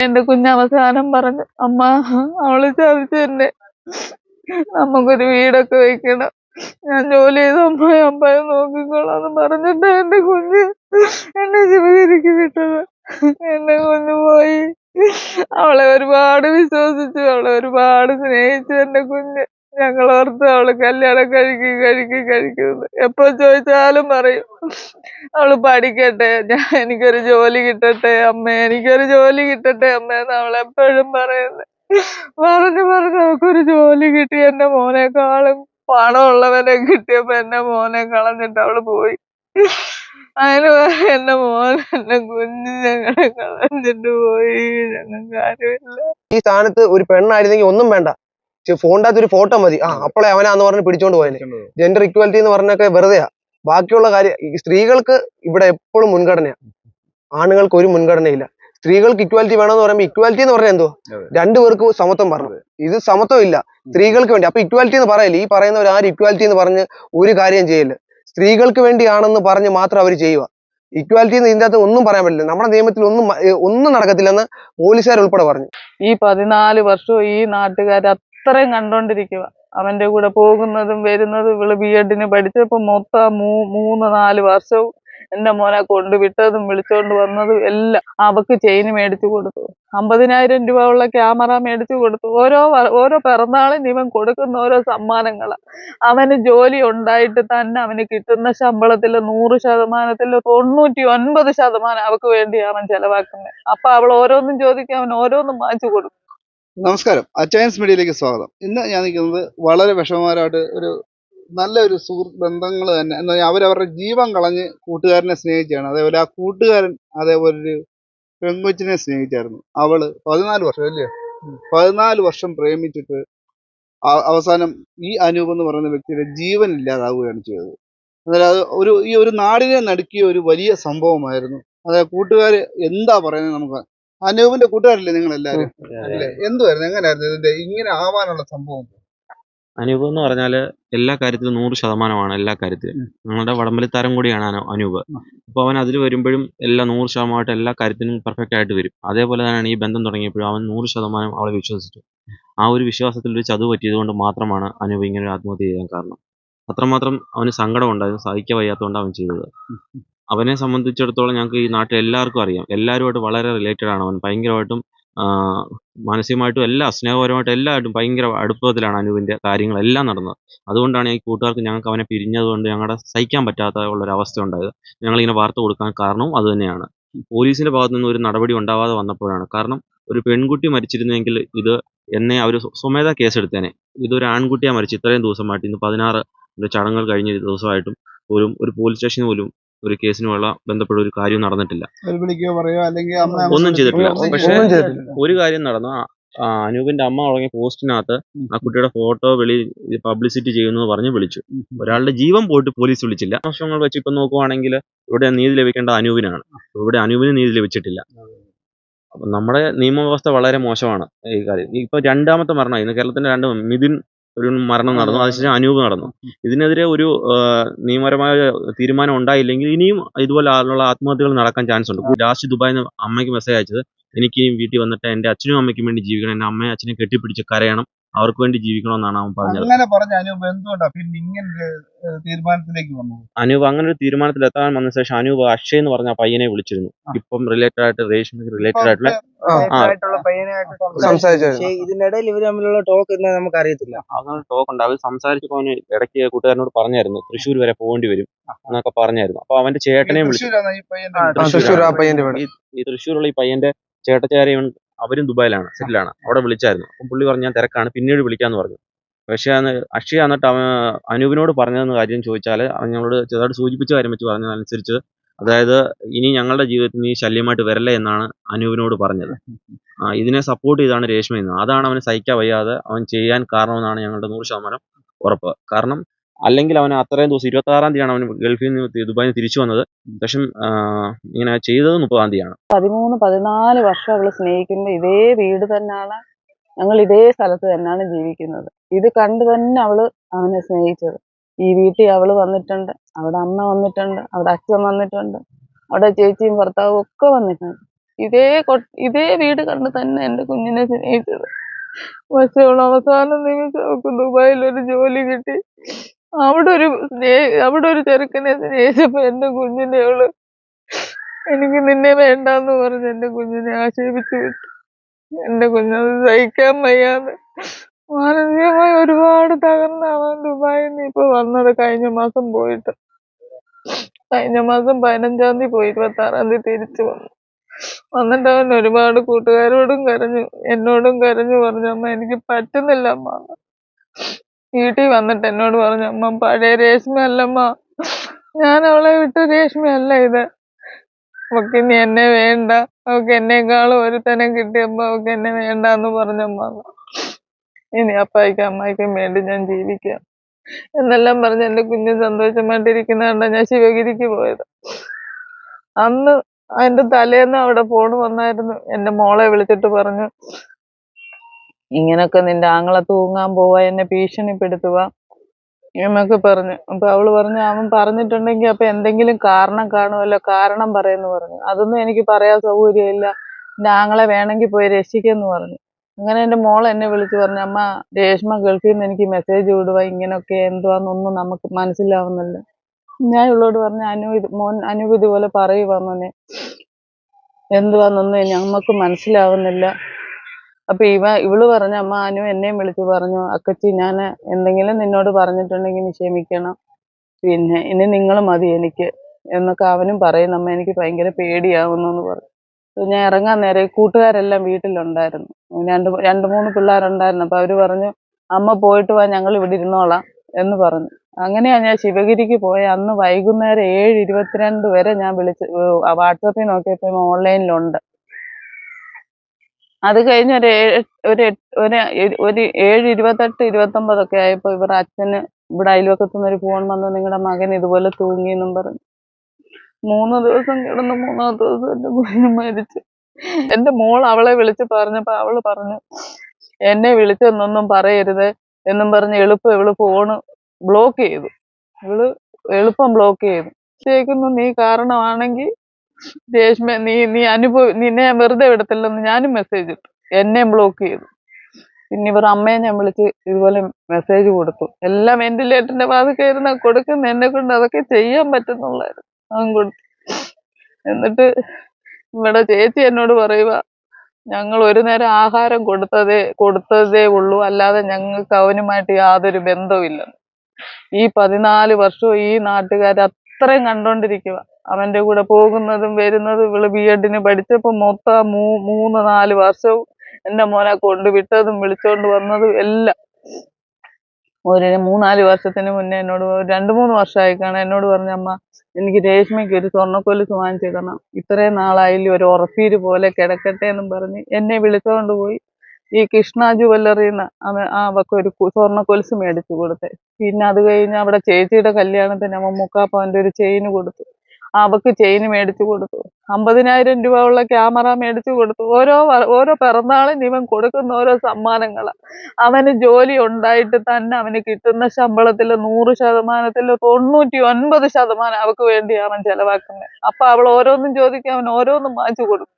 എന്റെ കുഞ്ഞവസാനം പറഞ്ഞു അമ്മ അവൾ ചതിച്ചു തന്നെ നമുക്കൊരു വീടൊക്കെ വെക്കണം. ഞാൻ ജോലി ചെയ്ത് അമ്മായി അമ്മായി നോക്കിക്കോളാന്ന് പറഞ്ഞിട്ട് എന്റെ കുഞ്ഞ് എന്നെ ശിവഗിരിക്ക് വിട്ടത്. എന്റെ കുഞ്ഞ് പോയി. അവളെ ഒരുപാട് വിശ്വസിച്ചു അവളെ ഒരുപാട് സ്നേഹിച്ചു എന്റെ കുഞ്ഞ്. ഞങ്ങൾ ഓർത്ത് അവൾ കല്യാണം കഴിക്കും കഴിക്കും കഴിക്കുന്നു എപ്പോ ചോദിച്ചാലും പറയും. അവൾ പഠിക്കട്ടെ ഞാൻ എനിക്കൊരു ജോലി കിട്ടട്ടെ അമ്മ എനിക്കൊരു ജോലി കിട്ടട്ടെ അമ്മ എന്ന് അവൾ എപ്പോഴും പറയുന്നത് പറഞ്ഞു പറഞ്ഞു അവൾക്കൊരു ജോലി കിട്ടി എന്റെ മോനേക്കാളും പണമുള്ളവനെ കിട്ടിയപ്പോ എന്റെ മോനെ കളഞ്ഞിട്ട് അവൾ പോയി. അതിന് എന്റെ മോൻ എന്റെ കുഞ്ഞ് ഞങ്ങളെ കളഞ്ഞിട്ട് പോയി ഞങ്ങൾക്ക് ആരുമില്ല ഈ സ്ഥാനത്ത് ഒരു പെണ്ണായിരുന്നെങ്കിൽ ഒന്നും വേണ്ട. ഫോണിന്റെ അകത്ത് ഒരു ഫോട്ടോ മതി. ആ അപ്പോളെ അവനാന്ന് പറഞ്ഞ് പിടിച്ചോണ്ട് പോയത് ജെൻഡർ ഇക്വാലിറ്റി എന്ന് പറഞ്ഞൊക്കെ വെറുതെയാ. ബാക്കിയുള്ള കാര്യം സ്ത്രീകൾക്ക് ഇവിടെ എപ്പോഴും മുൻഗണനയാ. ആണുങ്ങൾക്ക് ഒരു മുൻഗണനയില്ല. സ്ത്രീകൾക്ക് ഇക്വാലിറ്റി വേണമെന്ന് പറയുമ്പോൾ ഇക്വാലിറ്റി എന്ന് പറഞ്ഞാൽ എന്തോ രണ്ടു രണ്ടുപേർക്ക് സമത്വം പറഞ്ഞു. ഇത് സമത്വം ഇല്ല. സ്ത്രീകൾക്ക് വേണ്ടി. അപ്പൊ ഇക്വാലിറ്റി എന്ന് പറയില്ല? ഈ പറയുന്നവർ ആരും ഇക്വാലിറ്റി എന്ന് പറഞ്ഞ് ഒരു കാര്യം ചെയ്യില്ല സ്ത്രീകൾക്ക് വേണ്ടിയാണെന്ന് പറഞ്ഞ് മാത്രം അവർ ചെയ്യുക ഇക്വാലിറ്റി എന്ന് ഇതിന്റെ അകത്ത് ഒന്നും പറയാൻ പറ്റില്ല. നമ്മുടെ നിയമത്തിൽ ഒന്നും ഒന്നും നടക്കത്തില്ലെന്ന് പോലീസുകാർ ഉൾപ്പെടെ പറഞ്ഞു. ഈ പതിനാല് വർഷവും ഈ നാട്ടുകാർ അത്രയും കണ്ടോണ്ടിരിക്കുക അവന്റെ കൂടെ പോകുന്നതും വരുന്നതും ഇവൾ ബി എഡിന് പഠിച്ചപ്പോ മൊത്തം മൂ മൂന്ന് നാല് വർഷവും എന്റെ മോനെ കൊണ്ടുവിട്ടതും വിളിച്ചോണ്ട് വന്നതും എല്ലാം അവക്ക് ചെയിൻ മേടിച്ചു കൊടുത്തു. അമ്പതിനായിരം രൂപ ഉള്ള ക്യാമറ മേടിച്ചു കൊടുത്തു. ഓരോ ഓരോ പിറന്നാളും ഇവൻ കൊടുക്കുന്ന ഓരോ സമ്മാനങ്ങൾ അവന് ജോലി ഉണ്ടായിട്ട് തന്നെ അവന് കിട്ടുന്ന ശമ്പളത്തിൽ നൂറ് ശതമാനത്തിൽ തൊണ്ണൂറ്റി ഒൻപത് ശതമാനം അവക്ക് വേണ്ടി അവൻ ചെലവാക്കുന്നത്. അപ്പൊ അവൾ ഓരോന്നും ചോദിക്കും അവൻ ഓരോന്നും വാങ്ങിച്ചു കൊടുക്കും. നമസ്കാരം. അച്ചയൻസ് മീഡിയയിലേക്ക് സ്വാഗതം. ഇന്ന് ഞാൻ നിൽക്കുന്നത് വളരെ വിഷമമാരായിട്ട് ഒരു നല്ലൊരു സുഹൃത്ത് ബന്ധങ്ങൾ തന്നെ. എന്താ പറയുക അവരവരുടെ ജീവൻ കളഞ്ഞ് കൂട്ടുകാരനെ സ്നേഹിച്ചാണ് അതേപോലെ ആ കൂട്ടുകാരൻ അതേപോലെ ഒരു പെങ്കൊച്ചിനെ സ്നേഹിച്ചായിരുന്നു. അവൾ പതിനാല് വർഷം അല്ലേ? പതിനാല് വർഷം പ്രേമിച്ചിട്ട് അവസാനം ഈ അനൂപ് എന്ന് പറയുന്ന വ്യക്തിയുടെ ജീവൻ ഇല്ലാതാവുകയാണ് ചെയ്തത്. എന്നാൽ അത് ഒരു ഈ ഒരു നാടിനെ നടുക്കിയ ഒരു വലിയ സംഭവമായിരുന്നു. അതായത് കൂട്ടുകാർ എന്താ പറയുന്നത് നമുക്ക് അനൂപിന്റെ കൂട്ടുകാരല്ലേ നിങ്ങൾ എല്ലാരും അല്ലേ? എന്തുവായിരുന്നു? എങ്ങനെയായിരുന്നു ഇതിന്റെ ഇങ്ങനെ ആവാനുള്ള സംഭവം? അനൂപ് എന്ന് പറഞ്ഞാൽ എല്ലാ കാര്യത്തിലും നൂറ് ശതമാനമാണ് എല്ലാ കാര്യത്തിലും. ഞങ്ങളുടെ വടംവലിത്താരം കൂടിയാണ് അനൂ- അനൂപ്. അപ്പോൾ അവൻ അതിൽ വരുമ്പോഴും എല്ലാ നൂറ് ശതമാനമായിട്ട് എല്ലാ കാര്യത്തിനും പെർഫെക്റ്റ് ആയിട്ട് വരും. അതേപോലെ തന്നെയാണ് ഈ ബന്ധം തുടങ്ങിയപ്പോഴും അവൻ നൂറ് ശതമാനം അവളെ വിശ്വസിച്ചു. ആ ഒരു വിശ്വാസത്തിൽ ഒരു ചതു പറ്റിയത് കൊണ്ട് മാത്രമാണ് അനൂപ് ഇങ്ങനെ ഒരു ആത്മഹത്യ ചെയ്യാൻ കാരണം. അത്രമാത്രം അവന് സങ്കടം ഉണ്ടായിരുന്നു സഹിക്കാൻ വയ്യാത്തതുകൊണ്ട് അവൻ ചെയ്തത്. അവനെ സംബന്ധിച്ചിടത്തോളം ഞങ്ങൾക്ക് ഈ നാട്ടിൽ എല്ലാവർക്കും അറിയാം. എല്ലാവരുമായിട്ട് വളരെ റിലേറ്റഡ് ആണ് അവൻ. ഭയങ്കരമായിട്ടും മാനസികമായിട്ടും എല്ലാ സ്നേഹപരമായിട്ടും എല്ലായിട്ടും ഭയങ്കര അടുപ്പത്തിലാണ് അനുവിന്റെ കാര്യങ്ങളെല്ലാം നടന്നത്. അതുകൊണ്ടാണ് ഈ കൂട്ടുകാർക്ക് ഞങ്ങൾക്ക് അവനെ പിരിഞ്ഞതുകൊണ്ട് ഞങ്ങളുടെ സഹിക്കാൻ പറ്റാത്ത ഉള്ളൊരവസ്ഥ ഉണ്ടായത്. ഞങ്ങളിങ്ങനെ വാർത്ത കൊടുക്കാൻ കാരണവും അതുതന്നെയാണ് പോലീസിന്റെ ഭാഗത്തു നിന്ന് ഒരു നടപടി ഉണ്ടാവാതെ വന്നപ്പോഴാണ്. കാരണം ഒരു പെൺകുട്ടി മരിച്ചിരുന്നെങ്കിൽ ഇത് എന്നെ അവർ സ്വമേധ കേസെടുത്തേനെ. ഇതൊരു ആൺകുട്ടിയാണ് മരിച്ചു ഇത്രയും ദിവസമായിട്ട്. ഇന്ന് പതിനാറ് ചടങ്ങുകൾ കഴിഞ്ഞ ദിവസമായിട്ടും പോലും ഒരു പോലീസ് സ്റ്റേഷൻ പോലും ഒരു കേസിനുമുള്ള ബന്ധപ്പെട്ട ഒരു കാര്യം നടന്നിട്ടില്ല. വിളിക്കുകയോ അല്ലെങ്കിൽ അമ്മ ഒന്നും ചെയ്തിട്ടില്ല. പക്ഷേ- ചെയ്തിട്ടില്ല. ഒരു കാര്യം നടന്നു. ആ- ആ അനൂപിന്റെ അമ്മ തുടങ്ങിയ പോസ്റ്റിനകത്ത് ആ കുട്ടിയുടെ ഫോട്ടോ വെളി പബ്ലിസിറ്റി ചെയ്യുന്നു പറഞ്ഞ് വിളിച്ചു. ഒരാളുടെ ജീവൻ പോയിട്ട് പോലീസ് വിളിച്ചില്ല. വർഷങ്ങൾ വെച്ച് ഇപ്പൊ നോക്കുവാണെങ്കിൽ ഇവിടെ നീതി ലഭിക്കേണ്ട അനൂപിനാണ്. ഇവിടെ അനൂപിന് നീതി ലഭിച്ചിട്ടില്ല. അപ്പൊ നമ്മുടെ നിയമവ്യവസ്ഥ വളരെ മോശമാണ് ഈ കാര്യം. ഇപ്പൊ രണ്ടാമത്തെ മരണം ഇന്ന് കേരളത്തിന്റെ രണ്ട് മിഥുൻ ഒരു മരണം നടന്നു. അതിനുശേഷം അനൂപ് നടന്നു. ഇതിനെതിരെ ഒരു നിയമപരമായ തീരുമാനം ഉണ്ടായില്ലെങ്കിൽ ഇനിയും ഇതുപോലെ ആളുള്ള ആത്മഹത്യകൾ നടക്കാൻ ചാൻസ് ഉണ്ട്. ലാസ്റ്റ് ദുബായിൽ നിന്ന് അമ്മയ്ക്ക് മെസ്സേജ് അയച്ചത് എനിക്ക് വീട്ടിൽ വന്നിട്ട് എന്റെ അച്ഛനും അമ്മയ്ക്കും വേണ്ടി ജീവിക്കണം. എന്റെ അമ്മയും അച്ഛനെയും കെട്ടിപ്പിടിച്ച് കരയണം. അവർക്ക് വേണ്ടി ജീവിക്കണമെന്നാണ് അവൻ പറഞ്ഞത്. അങ്ങനെ പറഞ്ഞ അനൂപ് എന്തുകൊണ്ടാ? പിന്നെ ഇങ്ങനെ തീരുമാനത്തിലേക്ക് വന്നത്? അനൂപ് അങ്ങനെ ഒരു തീരുമാനത്തിൽ എത്താൻ വന്ന ശേഷം അനൂപ് അക്ഷയ് എന്ന് പറഞ്ഞ പയ്യനെ വിളിച്ചിരുന്നു. ഇപ്പം റിലേറ്റഡ് ആയിട്ട് റേഷൻ റിലേറ്റഡ് ആയിട്ടുള്ള. ഇതിനിടയിൽ ഇവർ തമ്മിലുള്ള ടോക്ക് എന്താ നമുക്ക് അറിയത്തില്ല അങ്ങനെ ടോക്ക് ഉണ്ട്. അവർ സംസാരിച്ചപ്പോൾ അവന് ഇടയ്ക്ക് കൂട്ടുകാരനോട് പറഞ്ഞായിരുന്നു തൃശ്ശൂർ വരെ പോകേണ്ടി വരും എന്നൊക്കെ പറഞ്ഞായിരുന്നു. അപ്പൊ അവന്റെ ചേട്ടനെ വിളിച്ചു. തൃശ്ശൂർ ഈ തൃശ്ശൂരുള്ള ഈ പയ്യന്റെ ചേട്ടച്ചാരെയും അവരും ദുബായിലാണ് സെറ്റിലാണ്. അവിടെ വിളിച്ചായിരുന്നു. അപ്പം പുള്ളി പറഞ്ഞു ഞാൻ തിരക്കാണ്. പിന്നീട് വിളിക്കാന്ന് പറഞ്ഞു. പക്ഷേ അന്ന് അക്ഷയ എന്നിട്ട് അവൻ അനൂപിനോട് പറഞ്ഞതെന്ന് കാര്യം ചോദിച്ചാൽ അവൻ ഞങ്ങളോട് ചെറുതായിട്ട് സൂചിപ്പിച്ച കാര്യം വെച്ച് പറഞ്ഞതനുസരിച്ച് അതായത് ഇനി ഞങ്ങളുടെ ജീവിതത്തിൽ നീ ശല്യമായിട്ട് വരല്ലേ എന്നാണ് അനൂപിനോട് പറഞ്ഞത്. ആ, ഇതിനെ സപ്പോർട്ട് ചെയ്താണ് രേഷ്മ എന്ന് അതാണ് അവന് സഹിക്കാൻ വയ്യാതെ അവൻ ചെയ്യാൻ കാരണമെന്നാണ് ഞങ്ങളുടെ നൂറ് ശതമാനം ഉറപ്പ്. കാരണം അല്ലെങ്കിൽ അവൻ അത്രയും ദിവസം ഇരുപത്തി ആറാം തീയതിയാണ് അവൻ ഗൾഫിൽ നിന്ന് ദുബായിൽ തിരിച്ചു വന്നത്. പക്ഷെ ഇങ്ങനെ ചെയ്തത് മുപ്പതാം തീയതിയാണ്. പതിമൂന്ന് പതിനാല് വർഷം അവൾ സ്നേഹിക്കുന്ന ഇതേ വീട് തന്നെയാണ് ഞങ്ങൾ ഇതേ സ്ഥലത്ത് തന്നെയാണ് ജീവിക്കുന്നത്. ഇത് കണ്ടു തന്നെ അവൾ അവനെ സ്നേഹിച്ചത്. ഈ വീട്ടിൽ അവൾ വന്നിട്ടുണ്ട് അവിടെ അമ്മ വന്നിട്ടുണ്ട് അവിടെ അച്ഛൻ വന്നിട്ടുണ്ട് അവിടെ ചേച്ചിയും ഭർത്താവും ഒക്കെ വന്നിട്ടുണ്ട്. ഇതേ ഇതേ വീട് കണ്ട് തന്നെ എന്റെ കുഞ്ഞിനെ സ്നേഹിച്ചത്. പക്ഷെ അവൾ അവസാനം നിമിഷം ദുബായിൽ ഒരു ജോലി കിട്ടി. അവിടെ ഒരു അവിടെ ഒരു ചെറുക്കനെ സ്നേഹിച്ചപ്പോ എന്റെ കുഞ്ഞിനെ അവൾ എനിക്ക് നിന്നെ വേണ്ടാന്ന് പറഞ്ഞ് എന്റെ കുഞ്ഞിനെ ആക്ഷേപിച്ചു വിട്ടു. എന്റെ കുഞ്ഞത് സഹിക്കാൻ വയ്യാതെ മാനസികമായി ഒരുപാട് തകർന്നാവാൻ ദുബായിൽ നിന്ന് ഇപ്പൊ വന്നത് കഴിഞ്ഞ മാസം പോയിട്ട്. കഴിഞ്ഞ മാസം പതിനഞ്ചാം തീയതി പോയി ഇരുപത്തി ആറാം തീയതി തിരിച്ചു വന്നു. വന്നിട്ട് അവൻ ഒരുപാട് കൂട്ടുകാരോടും കരഞ്ഞു എന്നോടും കരഞ്ഞു പറഞ്ഞു അമ്മ എനിക്ക് പറ്റുന്നില്ല അമ്മ. വീട്ടിൽ വന്നിട്ട് എന്നോട് പറഞ്ഞു അമ്മ പഴയ രേഷ്മ അല്ലമ്മ ഞാൻ അവളെ വിട്ട് രേഷ്മ അല്ല ഇത്. അവക്ക് ഇനി എന്നെ വേണ്ട. അവക്ക് എന്നെക്കാളും ഒരുത്തനെ കിട്ടിയപ്പോ അവക്ക് എന്നെ വേണ്ടാന്ന് പറഞ്ഞമ്മ അമ്മ. ഇനി അപ്പായിക്കും അമ്മായിക്കും വേണ്ടി ഞാൻ ജീവിക്കാം. എന്നെല്ലാം പറഞ്ഞ് എന്റെ കുഞ്ഞ് സന്തോഷമായിട്ടിരിക്കുന്ന കണ്ടാ ഞാൻ ശിവഗിരിക്ക് പോയത്. അന്ന് അതിന്റെ തലേന്ന് അവിടെ ഫോൺ വന്നായിരുന്നു. എന്റെ മോളെ വിളിച്ചിട്ട് പറഞ്ഞു ഇങ്ങനൊക്കെ നിന്റെ ആങ്ങളെ തൂങ്ങാൻ പോവാ എന്നെ ഭീഷണിപ്പെടുത്തുക. എന്നൊക്കെ പറഞ്ഞു. അപ്പൊ അവൾ പറഞ്ഞു അവൻ പറഞ്ഞിട്ടുണ്ടെങ്കിൽ അപ്പൊ എന്തെങ്കിലും കാരണം കാണുമല്ലോ കാരണം പറയുന്നു പറഞ്ഞു. അതൊന്നും എനിക്ക് പറയാൻ സൗകര്യമില്ല. എന്റെ ആങ്ങളെ വേണമെങ്കിൽ പോയി രക്ഷിക്കെന്ന് പറഞ്ഞു. അങ്ങനെ എന്റെ മോൾ എന്നെ വിളിച്ചു പറഞ്ഞു അമ്മ രേഷ്മ ഗൾഫിൽ നിന്ന് എനിക്ക് മെസ്സേജ് വിടുക ഇങ്ങനൊക്കെ എന്തുവാന്നൊന്നും നമുക്ക് മനസ്സിലാവുന്നില്ല. ഞാൻ ഉള്ളോട് പറഞ്ഞു അനു ഇത് മോൻ അനു ഇതുപോലെ പറയുവാന്നെ എന്തുവാന്നൊന്നും ഞമ്മക്ക് മനസ്സിലാവുന്നില്ല. അപ്പൊ ഇവ ഇവൾ പറഞ്ഞു അമ്മ അനു എന്നെയും വിളിച്ചു പറഞ്ഞു. അക്കച്ചി ഞാൻ എന്തെങ്കിലും നിന്നോട് പറഞ്ഞിട്ടുണ്ടെങ്കിൽ നീ പിന്നെ ഇനി നിങ്ങൾ മതി എനിക്ക്. എന്നൊക്കെ അവനും പറയും അമ്മ എനിക്ക് ഭയങ്കര പേടിയാവുന്നു എന്ന് പറഞ്ഞു. ഞാൻ ഇറങ്ങാൻ നേരെ കൂട്ടുകാരെല്ലാം വീട്ടിലുണ്ടായിരുന്നു. രണ്ട് രണ്ട് മൂന്ന് പിള്ളേരുണ്ടായിരുന്നു. അപ്പൊ അവർ പറഞ്ഞു അമ്മ പോയിട്ട് വാ ഞങ്ങൾ ഇവിടെ ഇരുന്നോളാം എന്ന് പറഞ്ഞു. അങ്ങനെയാ ഞാൻ ശിവഗിരിക്ക് പോയ. അന്ന് വൈകുന്നേരം ഏഴ് ഇരുപത്തിരണ്ട് വരെ ഞാൻ വിളിച്ച് വാട്സപ്പിൽ നോക്കിയപ്പോൾ ഓൺലൈനിലുണ്ട്. അത് കഴിഞ്ഞ് ഒരു ഒരു ഒരു ഒരു ഏഴ് ഇരുപത്തെട്ട് ഇരുപത്തൊമ്പതൊക്കെ ആയപ്പോ ഇവരുടെ അച്ഛന് ഇവിടെ അയൽവക്കത്തു നിന്ന് ഒരു ഫോൺ വന്നു നിങ്ങളുടെ മകൻ ഇതുപോലെ തൂങ്ങി എന്നും പറഞ്ഞു. മൂന്ന് ദിവസം കിടന്ന് മൂന്നാം ദിവസം എന്റെ കുഞ്ഞു മരിച്ചു. എന്റെ മോൾ അവളെ വിളിച്ച് പറഞ്ഞപ്പോ അവൾ പറഞ്ഞു എന്നെ വിളിച്ചെന്നൊന്നും പറയരുത് എന്നും പറഞ്ഞ് എളുപ്പം ഇവൾ ഫോണ് ബ്ലോക്ക് ചെയ്തു. ഇവൾ എളുപ്പം ബ്ലോക്ക് ചെയ്തു. ശരിക്കുന്നു നീ കാരണമാണെങ്കിൽ രേഷ്മ നീ നീ അനുഭവ നിന്നെ ഞാൻ വെറുതെ വിടത്തില്ലെന്ന് ഞാനും മെസ്സേജ് ഇട്ടു. എന്നെയും ബ്ലോക്ക് ചെയ്തു. പിന്നെ ഇവർ അമ്മയെ ഞാൻ വിളിച്ച് ഇതുപോലെ മെസ്സേജ് കൊടുത്തു. എല്ലാം വെന്റിലേറ്ററിന്റെ വാതിൽ ഇരുന്ന കൊടുക്കുന്ന എന്നെ കൊണ്ട് അതൊക്കെ ചെയ്യാൻ പറ്റുന്നുള്ളായിരുന്നു. അതും കൊടുത്തു. എന്നിട്ട് ഇവിടെ ചേച്ചി എന്നോട് പറയുക ഞങ്ങൾ ഒരു നേരം ആഹാരം കൊടുത്തതേ കൊടുത്തതേ ഉള്ളൂ. അല്ലാതെ ഞങ്ങൾക്ക് അവനുമായിട്ട് യാതൊരു ബന്ധവുമില്ല ഈ പതിനാല് വർഷവും ഈ നാട്ടുകാർ അത്രയും കണ്ടോണ്ടിരിക്കുക അവന്റെ കൂടെ പോകുന്നതും വരുന്നതും ഇവൾ ബി എഡിന് പഠിച്ചപ്പോ മൊത്തം മൂ മൂന്ന് നാല് വർഷവും എന്റെ മോനെ കൊണ്ട് വിട്ടതും വിളിച്ചോണ്ട് വന്നതും എല്ലാം. ഒരു മൂന്നാൽ വർഷത്തിന് മുന്നേ എന്നോട് രണ്ട് മൂന്ന് വർഷമായി കാണാൻ എന്നോട് പറഞ്ഞ അമ്മ എനിക്ക് രേഷ്മയ്ക്ക് ഒരു സ്വർണക്കൊലുസ് വാങ്ങിച്ചിടണം ഇത്രയും നാളായില്ലേ ഒരു ഉറപ്പീര് പോലെ കിടക്കട്ടെ എന്നും പറഞ്ഞ് എന്നെ വിളിച്ചുകൊണ്ട് പോയി. ഈ കൃഷ്ണ ജുവല്ലറിന്ന് അവൻ ആ അവക്ക് ഒരു സ്വർണക്കൊലുസ് മേടിച്ചു കൊടുത്തെ. പിന്നെ അത് കഴിഞ്ഞ് അവിടെ ചേച്ചിയുടെ കല്യാണത്തിന് അവൻ മുക്കാപ്പവന്റെ ഒരു ചെയിന് കൊടുത്തു. അവക്ക് ചെയിൻ മേടിച്ചു കൊടുത്തു. അമ്പതിനായിരം രൂപ ഉള്ള ക്യാമറ മേടിച്ചു കൊടുത്തു. ഓരോ ഓരോ പിറന്നാളിന് ഇവൻ കൊടുക്കുന്ന ഓരോ സമ്മാനങ്ങൾ അവന് ജോലി ഉണ്ടായിട്ട് തന്നെ അവന് കിട്ടുന്ന ശമ്പളത്തിൽ നൂറ് ശതമാനത്തിൽ തൊണ്ണൂറ്റി ഒൻപത് ശതമാനം അവക്ക് വേണ്ടിയാണ് അവൻ ചെലവാക്കുന്നത്. അപ്പൊ അവൾ ഓരോന്നും ചോദിക്കും അവൻ ഓരോന്നും വാങ്ങിച്ചു കൊടുക്കും.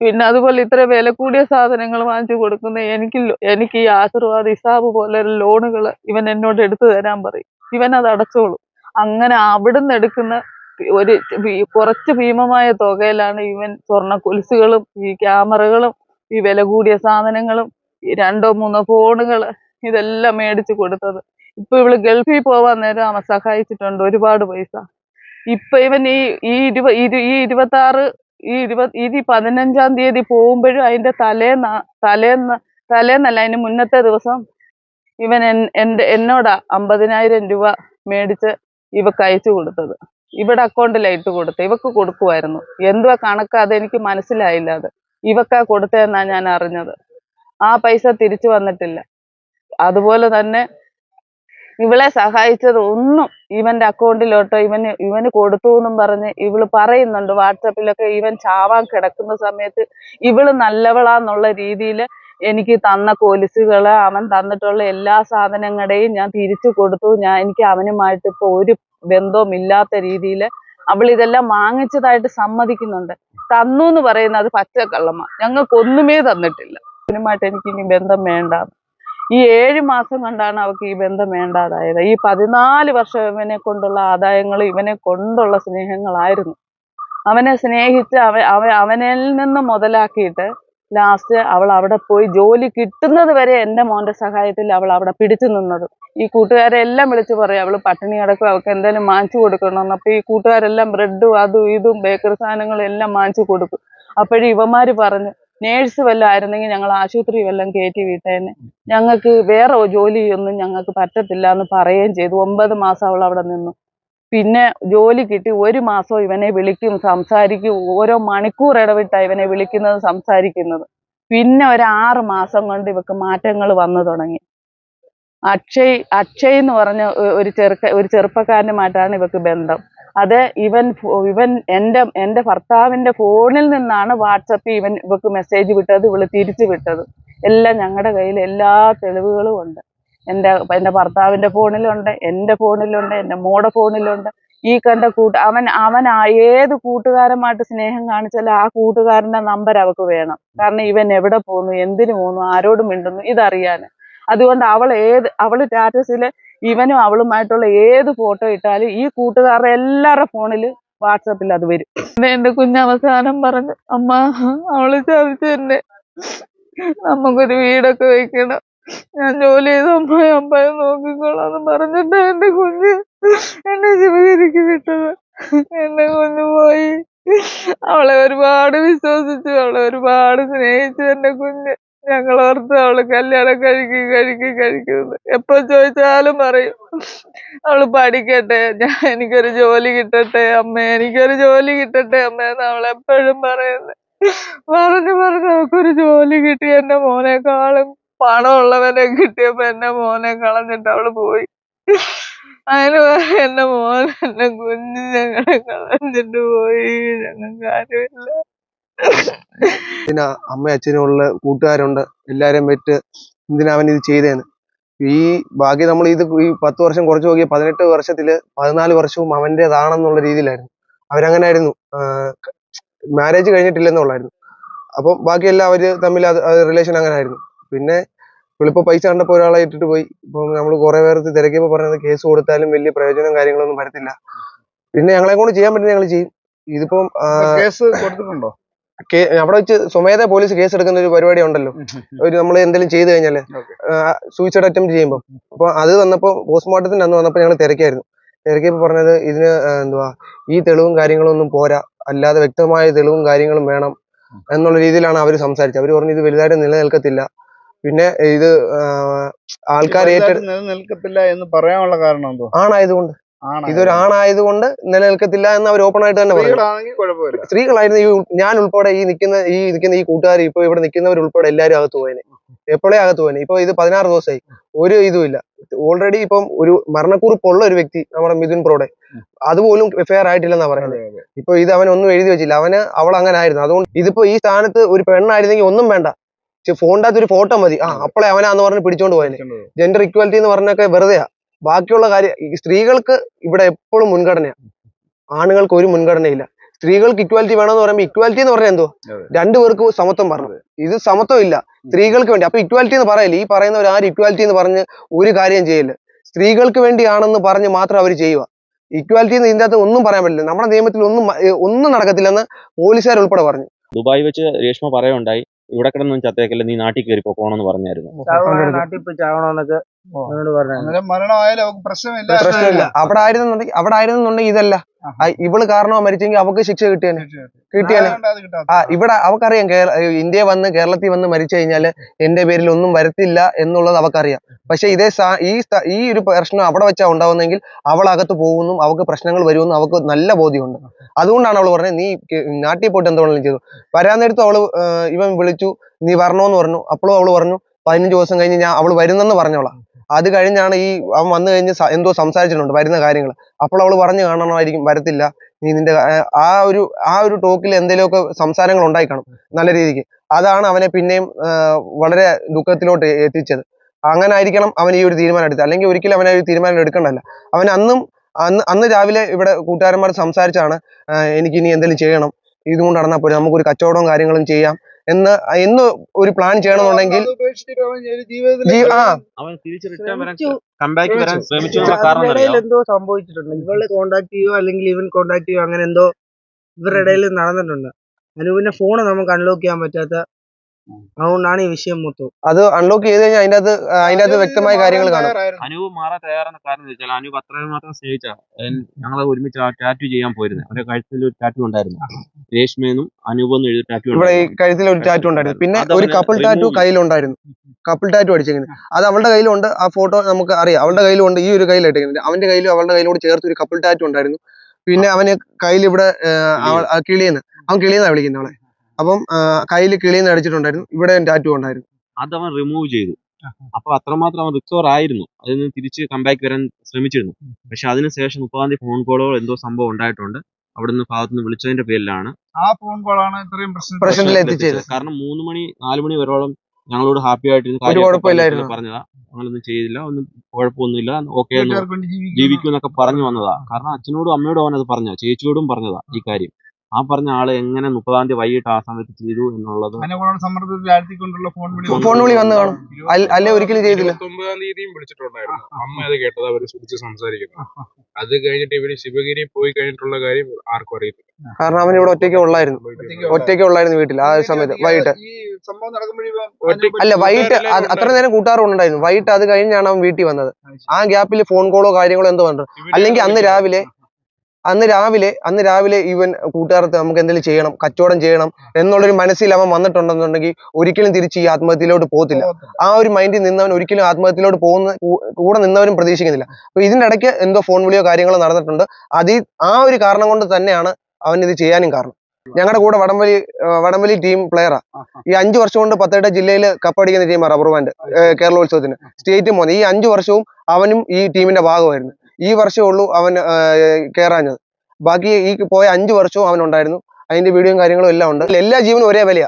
പിന്നെ അതുപോലെ ഇത്ര വില കൂടിയ സാധനങ്ങൾ വാങ്ങിച്ചു കൊടുക്കുന്ന എനിക്ക് എനിക്ക് ഈ ആശീർവാദ് ഇസാബ് പോലെ ലോണുകൾ ഇവൻ എന്നോട് എടുത്തു തരാൻ പറയും. ഇവൻ അത് അടച്ചോളും. അങ്ങനെ അവിടുന്ന് എടുക്കുന്ന ഒരു കുറച്ച് ഭീമമായ തുകയിലാണ് ഇവൻ സ്വർണ കൊലുസുകളും ഈ ക്യാമറകളും ഈ വില കൂടിയ സാധനങ്ങളും രണ്ടോ മൂന്നോ ഫോണുകൾ ഇതെല്ലാം മേടിച്ചു കൊടുത്തത്. ഇപ്പൊ ഇവൾ ഗൾഫിൽ പോവാൻ നേരം അവൻ സഹായിച്ചിട്ടുണ്ട് ഒരുപാട് പൈസ. ഇപ്പൊ ഇവൻ ഈ ഈ ഇരുപ ഇരു- ഈ ഇരുപത്തി ആറ് ഈ ഇരുപത് ഈ പതിനഞ്ചാം തീയതി പോകുമ്പോഴും അതിന്റെ തലേന്ന തലേന്ന് തലേന്നല്ല അതിന് മുന്നത്തെ ദിവസം ഇവൻ എൻ- എന്റെ എന്നോടാ അമ്പതിനായിരം രൂപ മേടിച്ച് ഇവ അയച്ചു കൊടുത്തത്. ഇവിടെ അക്കൗണ്ടിലായിട്ട് കൊടുത്തു ഇവക്ക് കൊടുക്കുമായിരുന്നു എന്തുവാ കണക്ക് അതെനിക്ക് മനസ്സിലായില്ല അത്. ഇവക്കാ കൊടുത്തതെന്നാ ഞാൻ അറിഞ്ഞത്. ആ പൈസ തിരിച്ചു വന്നിട്ടില്ല. അതുപോലെ തന്നെ ഇവളെ സഹായിച്ചത് ഒന്നും ഇവന്റെ അക്കൗണ്ടിലോട്ടോ ഇവന് ഇവന് കൊടുത്തു എന്നും പറഞ്ഞ് ഇവൾ പറയുന്നുണ്ട്. വാട്സപ്പിലൊക്കെ ഇവൻ ചാവാൻ കിടക്കുന്ന സമയത്ത് ഇവൾ നല്ലവളാന്നുള്ള രീതിയിൽ എനിക്ക് തന്ന കൊലുസുകൾ അവൻ തന്നിട്ടുള്ള എല്ലാ സാധനങ്ങളുടെയും ഞാൻ തിരിച്ചു കൊടുത്തു. ഞാൻ എനിക്ക് അവനുമായിട്ട് ഇപ്പൊ ഒരു ബന്ധവും ഇല്ലാത്ത രീതിയിൽ അവൾ ഇതെല്ലാം വാങ്ങിച്ചതായിട്ട് സമ്മതിക്കുന്നുണ്ട്. തന്നു എന്ന് പറയുന്നത് അത് പച്ചക്കള്ളമ്മ ഞങ്ങൾക്കൊന്നുമേ തന്നിട്ടില്ല. അതിനുമായിട്ട് എനിക്ക് ഇനി ബന്ധം വേണ്ട ഈ ഏഴ് മാസം കൊണ്ടാണ് അവൾക്ക് ഈ ബന്ധം വേണ്ടാതായത്. ഈ പതിനാല് വർഷം ഇവനെ കൊണ്ടുള്ള ആദായങ്ങൾ ഇവനെ കൊണ്ടുള്ള സ്നേഹങ്ങളായിരുന്നു. അവനെ സ്നേഹിച്ച് അവ അവനിൽ നിന്ന് മുതലാക്കിയിട്ട് ലാസ്റ്റ് അവൾ അവിടെ പോയി ജോലി കിട്ടുന്നത് വരെ എന്റെ മോന്റെ സഹായത്തിൽ അവൾ അവിടെ പിടിച്ചു നിന്നത്. ഈ കൂട്ടുകാരെ എല്ലാം വിളിച്ചു പറയും അവൾ പട്ടിണി കിടക്കും അവൾക്ക് എന്തെങ്കിലും വാങ്ങിച്ചു കൊടുക്കണമെന്ന് അപ്പോൾ ഈ കൂട്ടുകാരെല്ലാം ബ്രെഡും അതും ഇതും ബേക്കറി സാധനങ്ങളും എല്ലാം വാങ്ങിച്ചു കൊടുക്കും അപ്പോഴും ഇവന്മാർ പറഞ്ഞു നേഴ്സ് വല്ലതും ആയിരുന്നെങ്കിൽ ഞങ്ങൾ ആശുപത്രി വല്ലതും കയറ്റി വിട്ടേനെ. ഞങ്ങൾക്ക് വേറെ ജോലിയൊന്നും ഞങ്ങൾക്ക് പറ്റത്തില്ല എന്ന് പറയുകയും ചെയ്തു. ഒമ്പത് മാസം അവൾ അവിടെ നിന്നു. പിന്നെ ജോലി കിട്ടി ഒരു മാസം ഇവനെ വിളിക്കും സംസാരിക്കും ഓരോ മണിക്കൂർ ഇടവിട്ടാണ് ഇവനെ വിളിക്കുന്നത് സംസാരിക്കുന്നത്. പിന്നെ ഒരു ആറ് മാസം കൊണ്ട് ഇവക്ക് മാറ്റങ്ങൾ വന്നു തുടങ്ങി. അക്ഷയ് അക്ഷയ് എന്ന് പറഞ്ഞ ഒരു ചെറുക്ക ഒരു ചെറുപ്പക്കാരനുമായിട്ടാണ് ഇവക്ക് ബന്ധം. അത് ഇവൻ ഇവൻ എന്റെ എന്റെ ഭർത്താവിന്റെ ഫോണിൽ നിന്നാണ് വാട്സപ്പിൽ ഇവൻ ഇവക്ക് മെസ്സേജ് വിട്ടത് ഇവൾ തിരിച്ചു വിട്ടത്. എല്ലാം ഞങ്ങളുടെ കയ്യിൽ എല്ലാ തെളിവുകളും ഉണ്ട്. എന്റെ എന്റെ ഭർത്താവിന്റെ ഫോണിലുണ്ട് എന്റെ ഫോണിലുണ്ട് എന്റെ മോടെ ഫോണിലുണ്ട്. ഈ കണ്ട കൂട്ട് അവൻ അവൻ ഏത് കൂട്ടുകാരന്മായിട്ട് സ്നേഹം കാണിച്ചാലും ആ കൂട്ടുകാരന്റെ നമ്പർ അവക്ക് വേണം. കാരണം ഇവൻ എവിടെ പോകുന്നു എന്തിനു പോകുന്നു ആരോട് മിണ്ടുന്നു ഇതറിയാൻ. അതുകൊണ്ട് അവൾ ഏത് അവൾ സ്റ്റാറ്റസിൽ ഇവനും അവളുമായിട്ടുള്ള ഏത് ഫോട്ടോ ഇട്ടാലും ഈ കൂട്ടുകാരുടെ എല്ലാവരുടെ ഫോണിൽ വാട്സപ്പിൽ അത് വരും. എന്റെ കുഞ്ഞ് അവസാനം പറഞ്ഞു അമ്മ അവൾ ചതിച്ചു എന്നെ നമുക്കൊരു വീടൊക്കെ വെക്കണം. ഞാൻ ജോലി ചെയ്ത് അമ്മായി അമ്മായി നോക്കിക്കോളാന്ന് പറഞ്ഞിട്ടാ എന്റെ കുഞ്ഞ് എന്നെ ശിവഗിരിക്ക് വിട്ടത്. എന്റെ കുഞ്ഞ് പോയി. അവളെ ഒരുപാട് വിശ്വസിച്ചു അവളെ ഒരുപാട് സ്നേഹിച്ചു എന്റെ കുഞ്ഞ്. ഞങ്ങൾ ഞങ്ങളോർത്ത് അവൾ കല്യാണം കഴിക്കും കഴിക്കും കഴിക്കുന്നത് എപ്പോ ചോദിച്ചാലും പറയും. അവൾ പഠിക്കട്ടെ ഞാൻ എനിക്കൊരു ജോലി കിട്ടട്ടെ അമ്മ എനിക്കൊരു ജോലി കിട്ടട്ടെ അമ്മ എന്ന് അവൾ എപ്പോഴും പറയുന്നത് പറഞ്ഞു പറഞ്ഞു അവൾക്കൊരു ജോലി കിട്ടി എന്റെ മോനേക്കാളും. പണമുള്ളവനെ കിട്ടിയപ്പോ എന്റെ മോനെ കളഞ്ഞിട്ട് അവൾ പോയി. അതിന് എന്റെ മോൻ എന്റെ കുഞ്ഞ് ഞങ്ങളെ കളഞ്ഞിട്ട് പോയി. ഞങ്ങൾക്ക് ആരുമില്ല. ഇതിനാ അമ്മ അച്ഛനുള്ള കൂട്ടുകാരുണ്ട്. എല്ലാരും വെറ്റ് എന്തിനാ അവൻ ഇത് ചെയ്തേന്ന്? ഈ ബാക്കി നമ്മൾ ഇത് ഈ പത്ത് വർഷം കുറച്ച് നോക്കിയ പതിനെട്ട് വർഷത്തിൽ പതിനാല് വർഷവും അവന്റെതാണെന്നുള്ള രീതിയിലായിരുന്നു. അവരങ്ങനെ ആയിരുന്നു മാരേജ് കഴിഞ്ഞിട്ടില്ലെന്നുള്ളായിരുന്നു. അപ്പം ബാക്കിയെല്ലാം അവർ തമ്മിൽ അത് റിലേഷൻ അങ്ങനെ ആയിരുന്നു പിന്നെ ഇവളിപ്പോ പൈസ കണ്ടപ്പോ ഒരാളെ ഇട്ടിട്ട് പോയി. ഇപ്പൊ നമ്മൾ കുറെ പേർക്ക് തിരക്കിയപ്പോ പറഞ്ഞത് കേസ് കൊടുത്താലും വലിയ പ്രയോജനം കാര്യങ്ങളൊന്നും വരത്തില്ല. പിന്നെ ഞങ്ങളെ കൊണ്ട് ചെയ്യാൻ പറ്റുന്ന ഞങ്ങൾ ചെയ്യും. ഇതിപ്പം കേസ് കൊടുത്തിട്ടുണ്ടോ? അവിടെ വെച്ച് സ്വമേധ പോലീസ് കേസ് എടുക്കുന്ന ഒരു പരിപാടി ഉണ്ടല്ലോ. ഒരു നമ്മൾ എന്തെങ്കിലും ചെയ്തു കഴിഞ്ഞാൽ. സൂയിസൈഡ് അറ്റംപ്റ്റ് ചെയ്യുമ്പോൾ അപ്പൊ അത് വന്നപ്പോ പോസ്റ്റ്മോർട്ടത്തിന് അന്ന് വന്നപ്പോ ഞങ്ങൾ തിരക്കായിരുന്നു തിരക്കിയപ്പോ പറഞ്ഞത് ഇതിന് എന്തുവാ ഈ തെളിവും കാര്യങ്ങളും ഒന്നും പോരാ. അല്ലാതെ വ്യക്തമായ തെളിവും കാര്യങ്ങളും വേണം എന്നുള്ള രീതിയിലാണ് അവർ സംസാരിച്ചത്. അവർ പറഞ്ഞു ഇത് വലുതായിട്ട് നിലനിൽക്കത്തില്ല. പിന്നെ ഇത് ആൾക്കാർ നിലനിൽക്കത്തില്ല എന്ന് പറയാനുള്ള കാരണം എന്തോ? ആണായതുകൊണ്ട്. ആണ് ഇതൊരു ആണായതുകൊണ്ട് നിലനിൽക്കത്തില്ല എന്ന് അവർ ഓപ്പൺ ആയിട്ട് തന്നെ പറയും സ്ത്രീകളായിരുന്നു ഈ ഞാൻ ഉൾപ്പെടെ ഈ നിൽക്കുന്ന ഈ നിൽക്കുന്ന ഈ കൂട്ടുകാർ ഇപ്പൊ ഇവിടെ നിൽക്കുന്നവർ ഉൾപ്പെടെ എല്ലാവരും അകത്ത് പോയനെ. എപ്പോഴേ അകത്ത് പോയനെ. ഇപ്പൊ ഇത് പതിനാറ് ദിവസമായി. ഒരു ഇതുമില്ല ഓൾറെഡി ഇപ്പം ഒരു മരണക്കുറിപ്പുള്ള ഒരു വ്യക്തി നമ്മുടെ മിഥുൻ പ്രോടെ അതുപോലും എഫ്ഐആർ ആയിട്ടില്ലെന്നാ പറയുന്നത്. ഇപ്പൊ ഇത് അവൻ ഒന്നും എഴുതി വെച്ചില്ല. അവന് അവൾ അങ്ങനെ ആയിരുന്നു അതുകൊണ്ട് ഇതിപ്പോ ഈ സ്ഥാനത്ത് ഒരു പെണ്ണായിരുന്നെങ്കിൽ ഒന്നും വേണ്ട. ഫോണിന്റെ അകത്ത് ഒരു ഫോട്ടോ മതി. ആ അപ്പോളെ അവനാന്ന് പറഞ്ഞ് പിടിച്ചോണ്ട് പോയത്. ജെൻഡർ ഇക്വാലിറ്റി എന്ന് പറഞ്ഞൊക്കെ വെറുതെയാ. ബാക്കിയുള്ള കാര്യം ഈ സ്ത്രീകൾക്ക് ഇവിടെ എപ്പോഴും മുൻഗണനയാണ് ആണുങ്ങൾക്ക് ഒരു മുൻഗണനയില്ല. സ്ത്രീകൾക്ക് ഇക്വാലിറ്റി വേണമെന്ന് പറയുമ്പോൾ ഇക്വാലിറ്റി എന്ന് പറഞ്ഞാൽ എന്തോ. രണ്ടുപേർക്ക് സമത്വം പറഞ്ഞു ഇത് സമത്വം ഇല്ല. സ്ത്രീകൾക്ക് വേണ്ടി. അപ്പൊ ഇക്വാലിറ്റി എന്ന് പറയല്ലേ? ഈ പറയുന്നവർ ആരും ഇക്വാലിറ്റി എന്ന് പറഞ്ഞ് ഒരു കാര്യം ചെയ്യില്ല സ്ത്രീകൾക്ക് വേണ്ടിയാണെന്ന് പറഞ്ഞ് മാത്രം അവർ ചെയ്യുക. ഇക്വാലിറ്റി എന്ന് ഇതിന്റെ അകത്ത് ഒന്നും പറയാൻ പറ്റില്ല. നമ്മുടെ നിയമത്തിൽ ഒന്നും ഒന്നും നടക്കത്തില്ലെന്ന് പോലീസുകാർ ഉൾപ്പെടെ പറഞ്ഞു. ദുബായ് വെച്ച് രേഷ്മ പറയുണ്ടായി ഇവിടെ കിടന്നും ചത്തേക്കല്ല നീ നാട്ടിൽ കയറി പോകണമെന്ന് പറഞ്ഞായിരുന്നു. നാട്ടിൽ പോയി ചാവണമെന്നൊക്കെ എന്നോട് പറഞ്ഞു അന്നേരം മരണമായാലും അവർക്ക് പ്രശ്നമില്ല. പ്രശ്നമില്ല അവിടെ ആയിരുന്നുണ്ടെങ്കിൽ അവിടെ ആയിരുന്നുണ്ടെങ്കിൽ ഇതല്ല. ഇവൾ കാരണം മരിച്ചെങ്കിൽ അവക്ക് ശിക്ഷ കിട്ടിയാൽ കിട്ടാത്ത. ആ ഇവിടെ അവക്കറിയാം കേരള ഇന്ത്യ വന്ന് കേരളത്തിൽ വന്ന് മരിച്ചു കഴിഞ്ഞാൽ എന്റെ പേരിൽ ഒന്നും വരത്തില്ല എന്നുള്ളത് അവക്കറിയാം. പക്ഷെ ഇതേ ഈ ഈ ഒരു പ്രശ്നം അവിടെ വെച്ചാ ഉണ്ടാവുന്നെങ്കിൽ അവൾ അകത്ത് പോകുന്നു അവക്ക് പ്രശ്നങ്ങൾ വരുമെന്നും അവക്ക് നല്ല ബോധ്യമുണ്ട്. അതുകൊണ്ടാണ് അവൾ പറഞ്ഞത് നീ നാട്ടിൽ പോയിട്ട് എന്തുകൊണ്ടെങ്കിലും ചെയ്തു. വരാൻ നേരത്ത് അവൾ ഇവൻ വിളിച്ചു നീ വരണോന്ന് പറഞ്ഞു. അപ്പോഴും അവൾ പറഞ്ഞു പതിനഞ്ച് ദിവസം കഴിഞ്ഞ് ഞാൻ അവൾ വരുന്നെന്ന് പറഞ്ഞോളാം. അത് കഴിഞ്ഞാണ് ഈ അവൻ വന്നു കഴിഞ്ഞ് എന്തോ സംസാരിച്ചിട്ടുണ്ട് വരുന്ന കാര്യങ്ങൾ. അപ്പോൾ അവൾ പറഞ്ഞു കാണണമായിരിക്കും വരത്തില്ല. നീ നിന്റെ ആ- ഒരു ആ ഒരു ടോക്കിൽ എന്തെങ്കിലുമൊക്കെ സംസാരങ്ങൾ ഉണ്ടായി കാണും നല്ല രീതിക്ക്. അതാണ് അവനെ പിന്നെയും വളരെ ദുഃഖത്തിലോട്ട് എത്തിച്ചത്. അങ്ങനെ ആയിരിക്കണം അവൻ ഈ ഒരു തീരുമാനം എടുത്തത്. അല്ലെങ്കിൽ ഒരിക്കലും അവനെ ഒരു തീരുമാനം എടുക്കണ്ടല്ല അവൻ അന്നും അന്ന് അന്ന് രാവിലെ ഇവിടെ കൂട്ടുകാരന്മാർ സംസാരിച്ചാണ് എനിക്ക് ഇനി എന്തെങ്കിലും ചെയ്യണം. ഇതുകൊണ്ട് നടന്നാൽ പോലും നമുക്കൊരു കച്ചവടവും കാര്യങ്ങളും ചെയ്യാം. എന്ന് എന്ന് ഒരു പ്ലാൻ ചെയ്യണമെന്നുണ്ടെങ്കിൽ എന്തോ സംഭവിച്ചിട്ടുണ്ട്. ഇവളെ കോണ്ടാക്ട് ചെയ്യോ അല്ലെങ്കിൽ ഇവൻ കോണ്ടാക്ട് ചെയ്യോ അങ്ങനെ എന്തോ ഇവരുടെ ഇടയിൽ നടന്നിട്ടുണ്ട്. അനുവിന്റെ ഫോൺ നമുക്ക് അൺലോക്ക് ചെയ്യാൻ പറ്റാത്ത അതുകൊണ്ടാണ് ഈ വിഷയം മൊത്തം അത് അൺലോക്ക് ചെയ്ത് കഴിഞ്ഞാൽ അതിന്റെ അത് അതിന്റെ അത് വ്യക്തമായ കാര്യങ്ങൾ കാണും. അനൂപ് മാറാൻ തയ്യാറാണ് കാരണം വെച്ചാൽ അനു അത്രയും മാത്രം സ്നേഹിച്ച ഞങ്ങൾ ഒരുമിച്ച് ടാറ്റു ചെയ്യാൻ പോയിരുന്നത് അവരുടെ കഴുത്തിൽ ഒരു ടാറ്റു ഉണ്ടായിരുന്നു. രേഷ്മേനും അനൂപ് എഴുതി ടാറ്റു ഇവിടെ കഴുത്തിൽ ഒരു ടാറ്റു ഉണ്ടായിരുന്നു. പിന്നെ ഒരു കപ്പിൾ ടാറ്റു. കയ്യിലുണ്ടായിരുന്നു. കപ്പിൾ ടാറ്റു അടിച്ചിരിക്കുന്നത്. അത് അവളുടെ കയ്യിലുണ്ട്. ആ ഫോട്ടോ നമുക്ക് അറിയാം. അവളുടെ കയ്യിലുണ്ട് ഈ ഒരു കയ്യിൽ ഇട്ടിരിക്കുന്നത്. അവന്റെ കയ്യിലും അവളുടെ കയ്യിലോട് ചേർത്ത് ഒരു കപ്പിൾ ടാറ്റു ഉണ്ടായിരുന്നു. പിന്നെ അവന് കയ്യിൽ ഇവിടെ കിളിയെന്ന്. അവൻ കിളിയെന്നാ വിളിക്കുന്നത് അവളെ? അപ്പം കയ്യിൽ കിളിന്ന് അടിച്ചിട്ടുണ്ടായിരുന്നു. ഇവിടെ ടാറ്റു ഉണ്ടായിരുന്നു. അത് അവൻ റിമൂവ് ചെയ്തു അപ്പൊ അത്രമാത്രം അവൻ റിക്കവർ ആയിരുന്നു. അതിൽ നിന്ന് തിരിച്ച് കമ്പാക്ക് വരാൻ ശ്രമിച്ചിരുന്നു. പക്ഷെ അതിനുശേഷം മുപ്പതാം തീയതി ഫോൺ കോളോ എന്തോ സംഭവം ഉണ്ടായിട്ടുണ്ട്. അവിടുന്ന് ഭാഗത്തുനിന്ന് വിളിച്ചതിന്റെ പേരിലാണ്. ആ ഫോൺ കോളാണ് ഇത്രയും പ്രശ്നത്തിൽ എത്തിച്ചത്. കാരണം മൂന്ന് മണി നാല് മണി വരോളം ഞങ്ങളോട് ഹാപ്പി ആയിട്ടിരുന്നു ഒരു കുഴപ്പമില്ലായിരുന്നു. പറഞ്ഞതാ. ഞങ്ങളൊന്നും ചെയ്തില്ല. ഒന്നും കുഴപ്പമൊന്നുമില്ല. ഓക്കെ ജീവിക്കൂ ജീവിക്കും എന്നൊക്കെ പറഞ്ഞു വന്നതാ. കാരണം അച്ഛനോടും അമ്മയോടും അവൻ അത് പറഞ്ഞ ചേച്ചിയോടും പറഞ്ഞതാ ഈ കാര്യം. ആ പറഞ്ഞ ആൾ എങ്ങനെ മുപ്പതാം തീയതി വൈകിട്ട് ആ സമയത്ത് ചെയ്തു എന്നുള്ളത് ഫോൺ വിളി ഫോൺ വിളി വന്ന് കാണും. അല്ലേ ഒരിക്കലും ചെയ്തില്ല. ഒമ്പതാം തീയതിയും വിളിച്ചിട്ടുണ്ടായിരുന്നു. അമ്മ അത് കേട്ടത് അവർ വിളിച്ച് സംസാരിക്കുന്നു. അത് കഴിഞ്ഞിട്ട് ഇവർ ശിവഗിരി പോയി കഴിഞ്ഞിട്ടുള്ള കാര്യം ആർക്കും അറിയത്തില്ല. കാരണം അവൻ ഇവിടെ ഒറ്റയ്ക്ക് ഉള്ളായിരുന്നു. ഒറ്റയ്ക്ക് ഉള്ളായിരുന്നു. വീട്ടിൽ ആ സമയത്ത് വൈകിട്ട്. അല്ല വൈകിട്ട് അത്ര നേരം കൂട്ടുകാരുണ്ടായിരുന്നു വൈകിട്ട് അത് കഴിഞ്ഞാണ് അവൻ വീട്ടിൽ വന്നത്. ആ ഗ്യാപ്പിൽ ഫോൺ കോളോ കാര്യങ്ങളോ എന്തോ പറഞ്ഞു അല്ലെങ്കിൽ അന്ന് രാവിലെ അന്ന് രാവിലെ അന്ന് രാവിലെ ഇവൻ കൂട്ടുകാരത്ത് നമുക്ക് എന്തെങ്കിലും ചെയ്യണം കച്ചവടം ചെയ്യണം എന്നുള്ളൊരു മനസ്സിൽ അവൻ വന്നിട്ടുണ്ടെന്നുണ്ടെങ്കിൽ ഒരിക്കലും തിരിച്ച് ഈ ആത്മഹത്യയിലോട്ട് പോകത്തില്ല. ആ ഒരു മൈൻഡിൽ നിന്നവൻ ഒരിക്കലും ആത്മഹത്യയിലോട്ട് പോകുന്ന കൂടെ നിന്നവരും പ്രതീക്ഷിക്കുന്നില്ല. അപ്പൊ ഇതിന്റെ ഇടയ്ക്ക് എന്തോ ഫോൺ വിളിയോ കാര്യങ്ങളോ നടന്നിട്ടുണ്ട്. അത് ആ ഒരു കാരണം കൊണ്ട് തന്നെയാണ് അവൻ ഇത് ചെയ്യാനും കാരണം. ഞങ്ങളുടെ കൂടെ വടംവലി വടംവലി ടീം പ്ലെയറാ ഈ അഞ്ചു വർഷം കൊണ്ട് പത്തനംതിട്ട ജില്ലയിൽ കപ്പടിക്കുന്ന ടീമാണ് റബ്ബർ ബാൻഡ് കേരളോത്സവത്തിന്. സ്റ്റേറ്റ് പോകുന്നത് ഈ അഞ്ചു വർഷവും അവനും ഈ ടീമിന്റെ ഭാഗമായിരുന്നു. ഈ വർഷമേ ഉള്ളൂ അവൻ കയറാഞ്ഞത് കേറാഞ്ഞത്. ബാക്കി ഈ പോയ അഞ്ചു വർഷവും അവൻ ഉണ്ടായിരുന്നു അതിന്റെ വീഡിയോയും കാര്യങ്ങളും എല്ലാം ഉണ്ട്. എല്ലാ ജീവനും ഒരേ വിലയാ.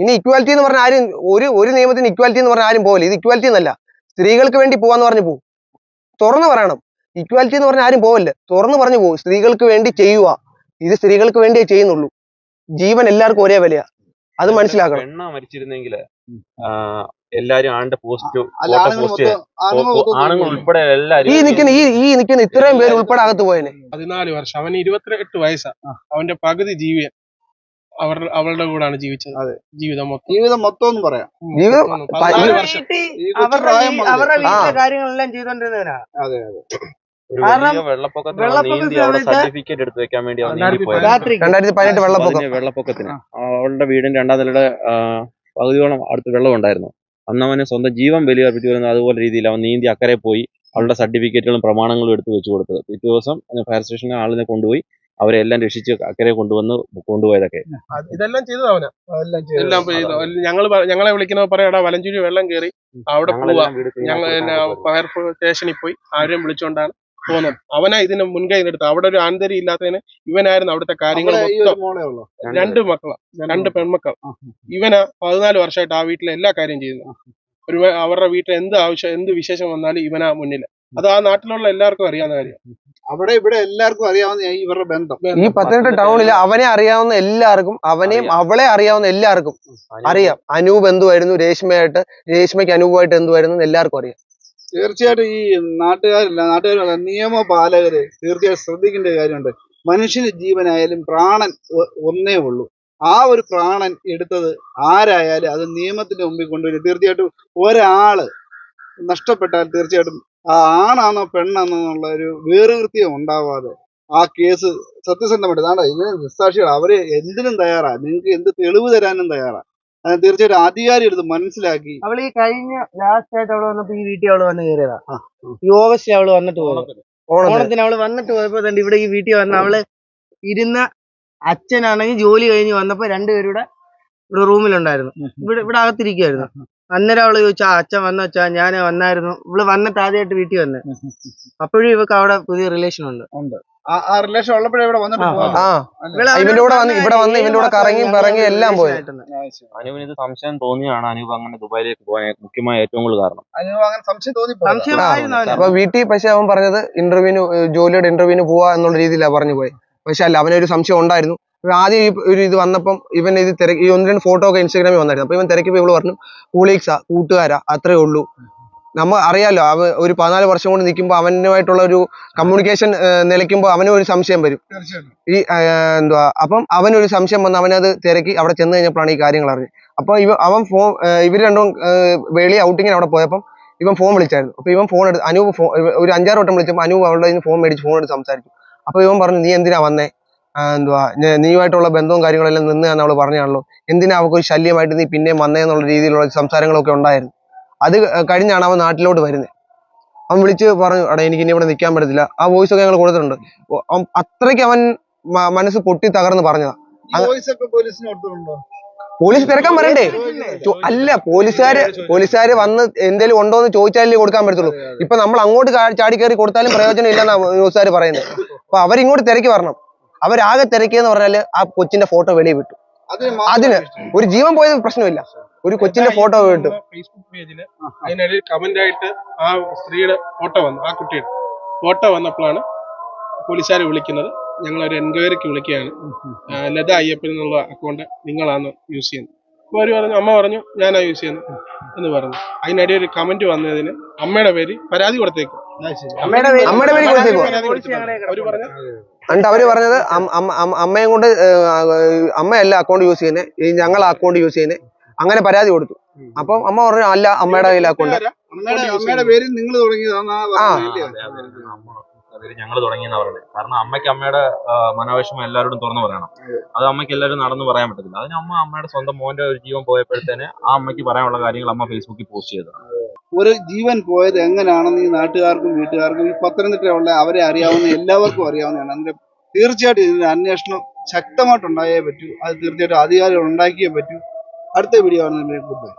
ഇനി ഇക്വാലിറ്റി എന്ന് പറഞ്ഞ ആരും ഒരു ഒരു നിയമത്തിന് ഇക്വാലിറ്റി എന്ന് പറഞ്ഞാൽ ആരും പോകില്ല ഇത് ഇക്വാലിറ്റി എന്നല്ല. സ്ത്രീകൾക്ക് വേണ്ടി പോവാന്ന് പറഞ്ഞു പോകും തുറന്നു പറയണം. ഇക്വാലിറ്റി എന്ന് പറഞ്ഞാൽ ആരും പോവല്ല. തുറന്നു പറഞ്ഞു പോകും സ്ത്രീകൾക്ക് വേണ്ടി ചെയ്യുക. ഇത് സ്ത്രീകൾക്ക് വേണ്ടിയേ ചെയ്യുന്നുള്ളൂ. ജീവൻ എല്ലാവർക്കും ഒരേ വിലയാ. അത് മനസ്സിലാക്കണം. എല്ലാരും ആണ്ട് പോസ്റ്റ് പോസ്റ്റ് ആണുങ്ങൾ ഉൾപ്പെടെ ഈ എല്ലാരും നിൽക്കുന്ന ഈ ഈ നിൽക്കുന്ന ഇത്രയും പേര് ഉൾപ്പെടെ അകത്ത് പോയനെ. പതിനാല് വർഷം. അവന് ഇരുപത്തിയെട്ട് വയസ്സാ. അവന്റെ പകുതി ജീവൻ അവർ അവളുടെ കൂടാണ് ജീവിച്ചത്. അതെ. ജീവിതം മൊത്തം. ജീവിതം മൊത്തം എന്ന് പറയാം. ജീവിതം അവരുടെ. വീട്ടിലെ കാര്യങ്ങളെല്ലാം ചെയ്തോണ്ടിരുന്നവനാ. അതെ അതെ. വെള്ളപ്പൊക്കത്തിന് സർട്ടിഫിക്കറ്റ് എടുത്ത് വെക്കാൻ വേണ്ടി അവൻ രണ്ടായിരത്തി പതിനെട്ട് വെള്ളപ്പൊക്കം. അവളുടെ വീടിന്റെ രണ്ടാം നിലയുടെ പകുതിയോളം അടുത്ത് വെള്ളം ഉണ്ടായിരുന്നു അന്ന് അവന് സ്വന്തം ജീവൻ ബലിയർപ്പിച്ചു വരുന്നത് അതുപോലെ രീതിയിൽ അവൻ നീന്തി അക്കരെ പോയി അവളുടെ സർട്ടിഫിക്കറ്റുകളും പ്രമാണങ്ങളും എടുത്ത് വെച്ചു കൊടുത്തത്. പിറ്റേ ദിവസം ഫയർ സ്റ്റേഷനിലെ ആളിനെ കൊണ്ടുപോയി അവരെ എല്ലാം രക്ഷിച്ച് അക്കരെ കൊണ്ടുവന്ന് കൊണ്ടുപോയതൊക്കെ. ഇതെല്ലാം ചെയ്തത് അവനാ. എല്ലാം ചെയ്തു. എല്ലാം ചെയ്തു ഞങ്ങൾ ഞങ്ങളെ വിളിക്കുന്ന പറയാടാ വലഞ്ചുരി വെള്ളം കയറി അവിടെ പോവാ. ഞങ്ങൾ ഫയർ സ്റ്റേഷനിൽ പോയി ആരെയും വിളിച്ചോണ്ടാണ് പോകുന്നത് അവനാ ഇതിന് മുൻകൈ എടുത്തത്. അവിടെ ഒരു ആന്തരി ഇല്ലാത്തതിന് ഇവനായിരുന്നു അവിടുത്തെ കാര്യങ്ങൾ മൊത്തം. രണ്ട് മക്കളാണ് മക്കളാ. രണ്ട് പെൺമക്കൾ ഇവനാ പതിനാല് വർഷമായിട്ട് ആ വീട്ടിലെ എല്ലാ കാര്യം ചെയ്യുന്നത്. ഒരു അവരുടെ വീട്ടിൽ എന്ത് ആവശ്യം എന്ത് വിശേഷം വന്നാലും ഇവനാ മുന്നിൽ അത് ആ നാട്ടിലുള്ള എല്ലാവർക്കും അറിയാവുന്ന കാര്യം. അവിടെ ഇവിടെ എല്ലാവർക്കും അറിയാവുന്ന ഇവരുടെ ബന്ധം. ഈ പത്തനംതിട്ട ടൗണിൽ അവനെ അറിയാവുന്ന എല്ലാവർക്കും അവനെയും അവളെ അറിയാവുന്ന എല്ലാവർക്കും അറിയാം. അനൂപ് എന്തുമായിരുന്നു രേഷ്മയായിട്ട് രേഷ്മയ്ക്ക് അനൂപായിട്ട് എന്തുമായിരുന്നു എന്ന് എല്ലാവർക്കും അറിയാം. തീർച്ചയായിട്ടും ഈ നാട്ടുകാരില്ല നാട്ടുകാരല്ല നിയമപാലകര് തീർച്ചയായും ശ്രദ്ധിക്കേണ്ട കാര്യമുണ്ട്. മനുഷ്യന് ജീവനായാലും പ്രാണൻ ഒന്നേ ഉള്ളൂ. ആ ഒരു പ്രാണൻ എടുത്തത് ആരായാലും അത് നിയമത്തിന്റെ മുമ്പിൽ കൊണ്ടുവരും. തീർച്ചയായിട്ടും ഒരാൾ നഷ്ടപ്പെട്ടാൽ തീർച്ചയായിട്ടും ആ ആണാണോ പെണ്ണാണോ എന്നുള്ള ഒരു വേറുകൃത്യം ഉണ്ടാവാതെ ആ കേസ് സത്യസന്ധമായിട്ട്. ഇതാണ് ഇത്? നിസ്സാക്ഷികൾ അവർ എന്തിനും തയ്യാറാ. നിങ്ങൾക്ക് എന്ത് തെളിവ് തരാനും തയ്യാറാ. തീർച്ചയായിട്ടും അധികാരി എടുത്ത് മനസ്സിലാക്കി. അവൾ ഈ കഴിഞ്ഞ ലാസ്റ്റ് ആയിട്ട് അവൾ വന്നപ്പോ ഈ വീട്ടിൽ അവൾ വന്ന് കയറിയതാ. ഈ ഓഗസ്റ്റ് അവൾ വന്നിട്ട് പോയത് ഓണത്തിന്. ഓണത്തിന് അവൾ വന്നിട്ട് പോയപ്പോ തന്നെ ഇവിടെ ഈ വീട്ടിൽ വന്ന അവൾ ഇരുന്ന അച്ഛനാണെങ്കിൽ ജോലി കഴിഞ്ഞ് വന്നപ്പോ രണ്ടുപേരുടെ ഇവിടെ റൂമിലുണ്ടായിരുന്നു. ഇവിടെ ഇവിടെ അകത്തിരിക്കുവായിരുന്നു. അന്നേരം അവൾ ചോദിച്ചാ അച്ഛൻ വന്ന അച്ഛാ ഞാൻ വന്നായിരുന്നു. ഇവൾ വന്നിട്ട് ആദ്യമായിട്ട് വീട്ടിൽ വന്നെ. അപ്പോഴും ഇവക്ക് അവിടെ പുതിയ റിലേഷൻ ഉണ്ട്. ആ ആ റിലേഷൻ ഉള്ളപ്പോഴേ ഇവിടെ വന്നിട്ട് ആ, ആ. അല്ലേ? ഇവന്റെ കൂടെ വന്ന് ഇവിടെ വന്ന് ഇവന്റെ കൂടെ കറങ്ങി പിറങ്ങി എല്ലാം പോയത് ആയിട്ടുണ്ട്. അനുവിന് ഇത് സംശയം തോന്നിയാണ് അനൂപ് അങ്ങനെ ദുബായിലേക്ക് പോകാൻ മുഖ്യമായ ഏറ്റവും കൂടുതൽ കാരണം. അനു അങ്ങനെ സംശയം തോന്നിപ്പോ സംശയമായിരുന്നു അവന്. അപ്പൊ വീട്ടിൽ പക്ഷെ അവൻ പറഞ്ഞത് ഇന്റർവ്യൂവിന് ജോലിയുടെ ഇന്റർവ്യൂവിന് പോവാ എന്നുള്ള രീതിയിലാണ് പറഞ്ഞു പോയി. പക്ഷെ അല്ല അവനൊരു സംശയം ഉണ്ടായിരുന്നു. ആദ്യം ഈ ഒരു ഇത് വന്നപ്പം ഇവൻ ഇത് തിരക്കി ഈ ഒന്ന് രണ്ട് ഫോട്ടോ ഒക്കെ ഇൻസ്റ്റാഗ്രാമിൽ വന്നായിരുന്നു. അപ്പൊ ഇവൻ തിരക്കിയപ്പോ ഇവൾ പറഞ്ഞു കൂളീഗ്സാ കൂട്ടുകാരാ അത്രേ ഉള്ളൂ. നമ്മ അറിയാലോ അവ ഒരു പതിനാല് വർഷം കൊണ്ട് നിൽക്കുമ്പോൾ അവനുമായിട്ടുള്ള ഒരു കമ്മ്യൂണിക്കേഷൻ നിലയ്ക്കുമ്പോൾ അവനും ഒരു സംശയം വരും. ഈ എന്തുവാ അപ്പം അവനൊരു സംശയം വന്ന് അവനത് തിരക്കി അവിടെ ചെന്ന് കഴിഞ്ഞപ്പോഴാണ് ഈ കാര്യങ്ങൾ അറിഞ്ഞത്. അപ്പൊ ഇവ അവൻ ഫോൺ ഇവർ രണ്ടും വെളി ഔട്ടിങ്ങിന് അവിടെ പോയപ്പം ഇവൻ ഫോൺ വിളിച്ചായിരുന്നു. അപ്പോൾ ഇവൻ ഫോൺ എടുത്ത് അനൂപ് ഫോൺ ഒരു അഞ്ചാറ് വട്ടം വിളിച്ചപ്പോൾ അനൂപ് അവളുടെ ഫോൺ മേടിച്ച് ഫോൺ എടുത്ത് സംസാരിച്ചു. അപ്പോൾ ഇവൻ പറഞ്ഞു നീ എന്തിനാ വന്നേ? എന്തുവാ നീയുമായിട്ടുള്ള ബന്ധവും കാര്യങ്ങളെല്ലാം നിന്ന് അവൾ പറഞ്ഞാണല്ലോ എന്തിനാ അവൾക്ക് ഒരു ശല്യമായിട്ട് നീ പിന്നെയും വന്നേ എന്നുള്ള രീതിയിലുള്ള സംസാരങ്ങളൊക്കെ ഉണ്ടായിരുന്നു? അത് കഴിഞ്ഞാണ് അവൻ നാട്ടിലോട്ട് വരുന്നത് അവൻ വിളിച്ച് പറഞ്ഞു എടാ എനിക്ക് ഇനി ഇവിടെ നിൽക്കാൻ പറ്റത്തില്ല. ആ വോയിസ് ഒക്കെ ഞങ്ങൾ കൊടുത്തിട്ടുണ്ട്. അത്രയ്ക്ക് അവൻ മനസ്സ് പൊട്ടി തകർന്ന് പറഞ്ഞതാ. പോലീസ് തിരക്കാൻ പറയണ്ടേ? അല്ല പോലീസുകാര് പോലീസുകാര് വന്ന് എന്തേലും ഉണ്ടോ എന്ന് ചോദിച്ചാലേ കൊടുക്കാൻ പറ്റത്തുള്ളൂ. ഇപ്പൊ നമ്മൾ അങ്ങോട്ട് ചാടി കയറി കൊടുത്താലും പ്രയോജനം ഇല്ലെന്നാ ന്യൂസുകാർ പറയുന്നത്. അപ്പൊ അവരിങ്ങോട്ട് തിരക്കി വരണം. അവരാകെ തിരക്കിയെന്ന് പറഞ്ഞാൽ ആ കൊച്ചിന്റെ ഫോട്ടോ വെളിയിൽ വിട്ടു. അതിന് അതിന് ഒരു ജീവൻ പോയത് പ്രശ്നമില്ല. ഒരു കൊച്ചിന്റെ ഫോട്ടോ കിട്ടും. ഫേസ്ബുക്ക് പേജിൽ അതിനിടയിൽ കമന്റ് ആയിട്ട് ആ സ്ത്രീയുടെ ഫോട്ടോ വന്നു ആ കുട്ടിയുടെ ഫോട്ടോ വന്നപ്പോഴാണ് പോലീസുകാരെ വിളിക്കുന്നത്. ഞങ്ങൾ ഒരു എൻക്വയറിക്ക് വിളിക്കുകയാണ്. ലത അയ്യപ്പൻ എന്നുള്ള അക്കൗണ്ട് നിങ്ങളാണ് യൂസ് ചെയ്യുന്നത്. അപ്പോൾ അവർ പറഞ്ഞു അമ്മ പറഞ്ഞു ഞാനാ യൂസ് ചെയ്യുന്നത് എന്ന് പറഞ്ഞു. അതിനിടയിൽ ഒരു കമന്റ് വന്നതിന് അമ്മയുടെ പേര് പരാതി കൊടുത്തേക്കും. അമ്മയുടെ പേര് കൊടുത്തേക്കോ? പറഞ്ഞ എന്നിട്ട് അവർ പറഞ്ഞത് അമ്മയും കൊണ്ട് അമ്മയല്ല അക്കൗണ്ട് യൂസ് ചെയ്യുന്നേ. ഈ ഞങ്ങൾ അക്കൗണ്ട് യൂസ് ചെയ്യുന്നത് അങ്ങനെ പരാതി കൊടുത്തു. അപ്പം അമ്മ പറഞ്ഞു അല്ല അമ്മയുടെ കയ്യിൽ അക്കൗണ്ട് അമ്മയുടെ അമ്മയുടെ പേരിൽ നിങ്ങൾ തുടങ്ങിയതാണെന്നാ ആ. ഞങ്ങൾ തുടങ്ങിയെന്നാ പറഞ്ഞത്. കാരണം അമ്മയ്ക്ക് അമ്മയുടെ മനോവിഷമം എല്ലാവരോടും തുറന്നു പറയണം. അത്. അമ്മയ്ക്ക് എല്ലാവരും നടന്നു പറയാൻ പറ്റത്തില്ല. അതിന് അമ്മ അമ്മയുടെ സ്വന്തം മോന്റെ ഒരു ജീവൻ പോയപ്പോഴത്തേന് ആ അമ്മയ്ക്ക് പറയാനുള്ള കാര്യങ്ങൾ അമ്മ ഫേസ്ബുക്കിൽ പോസ്റ്റ് ചെയ്തതാണ്. ഒരു ജീവൻ പോയത് എങ്ങനെയാണെന്ന് ഈ നാട്ടുകാർക്കും വീട്ടുകാർക്കും ഈ പത്തനംതിട്ടയുള്ള അവരെ അറിയാവുന്ന എല്ലാവർക്കും അറിയാവുന്നതാണ്. അതിന്റെ തീർച്ചയായിട്ടും ഇതിന്റെ അന്വേഷണം ശക്തമായിട്ടുണ്ടായേ പറ്റൂ. അത് തീർച്ചയായിട്ടും അധികാരികൾ ഉണ്ടാക്കിയേ പറ്റൂ. അടുത്ത വീഡിയോ ആണ് ഗുഡ് ബൈ